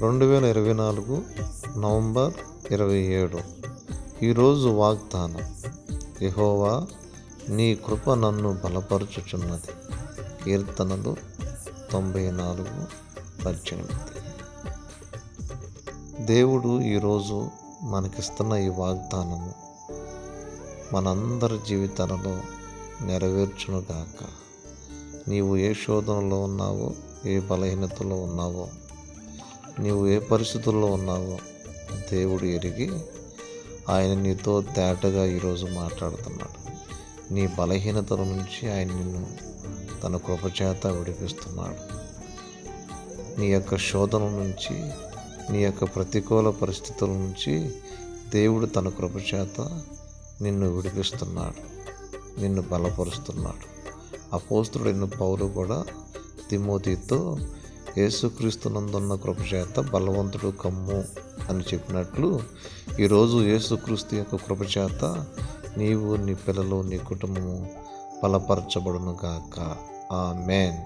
రెండు వేల ఇరవై నాలుగు నవంబర్ ఇరవై ఏడు. ఈరోజు వాగ్దానం యహోవా నీ కృప నన్ను బలపరుచుచున్నది. కీర్తనలు తొంభై నాలుగు పద్దెనిమిది. దేవుడు ఈరోజు మనకిస్తున్న ఈ వాగ్దానము మనందరి జీవితాలలో నెరవేర్చునుగాక. నీవు ఏ శోధనలో ఉన్నావో ఏ బలహీనతలో ఉన్నావో నీవు ఏ పరిస్థితుల్లో ఉన్నావో దేవుడు ఎరిగి ఆయన నీతో తేటగా ఈరోజు మాట్లాడుతున్నాడు. నీ బలహీనతల నుంచి ఆయన నిన్ను తన కృపచేత విడిపిస్తున్నాడు. నీ యొక్క శోధన నుంచి నీ యొక్క ప్రతికూల పరిస్థితుల నుంచి దేవుడు తన కృపచేత నిన్ను విడిపిస్తున్నాడు. నిన్ను బలపరుస్తున్నాడు. అపోస్తుడైన పౌలు కూడా తిమోతితో యేసుక్రీస్తునందున్న కృపచేత బలవంతుడు కమ్ము అని చెప్పినట్లు ఈరోజు యేసుక్రీస్తు యొక్క కృపచేత నీవు నీ పిల్లలు నీ కుటుంబము బలపరచబడును గాక ఆ మేన్